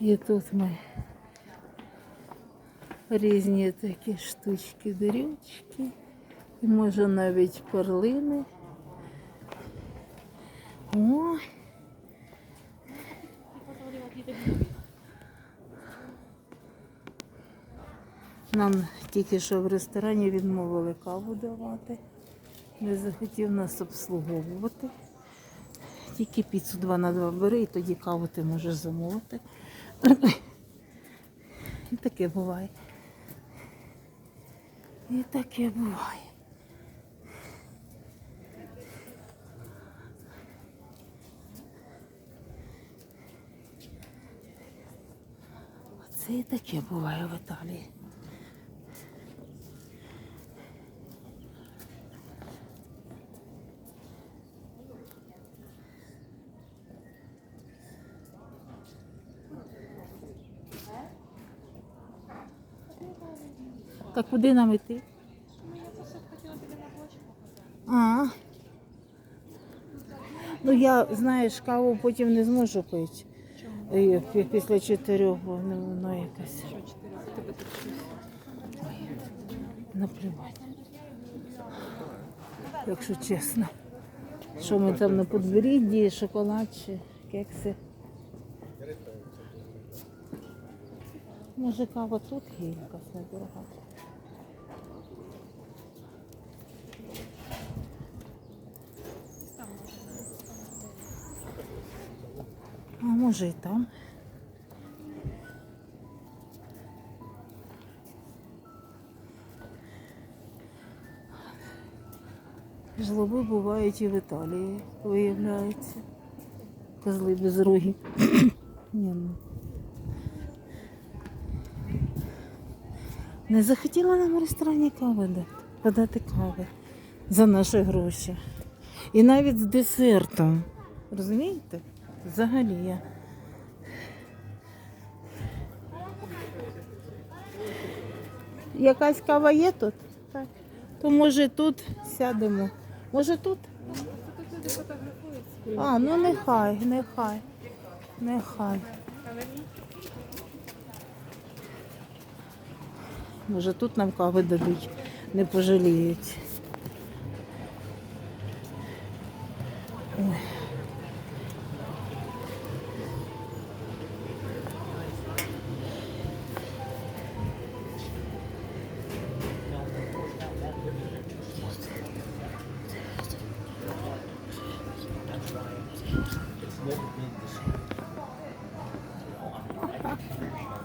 І тут ми різні такі штучки, дрючки, і може навіть перлини. Ой. Нам тільки що в ресторані відмовили каву давати. Не захотів нас обслуговувати. Тільки піцу 2 на 2 бери і тоді каву ти можеш замовити. І таке буває. І таке буває. Це і таке буває в Італії. Так куди нам йти? А. Ну я, знаєш, каву потім не зможу пити. Пі- Після чотирьох, бо не воно якась. Ой, Наплювати. Якщо чесно. Що ми там на подборідді, шоколад чи кекси. Може кава тут є якась недорога. А може і там. Жлоби бувають і в Італії, виявляється. Козли без рогів. Ні, ну. Не захотіла нам в ресторані кави дати, подати кави за наші гроші. І навіть з десертом. Розумієте? Взагалі я. Якась кава є тут? Так. То може тут сядемо. Може тут? А, ну нехай, нехай. Нехай. Може тут нам кави дадуть, не пожаліють. Ой. Let me in this one.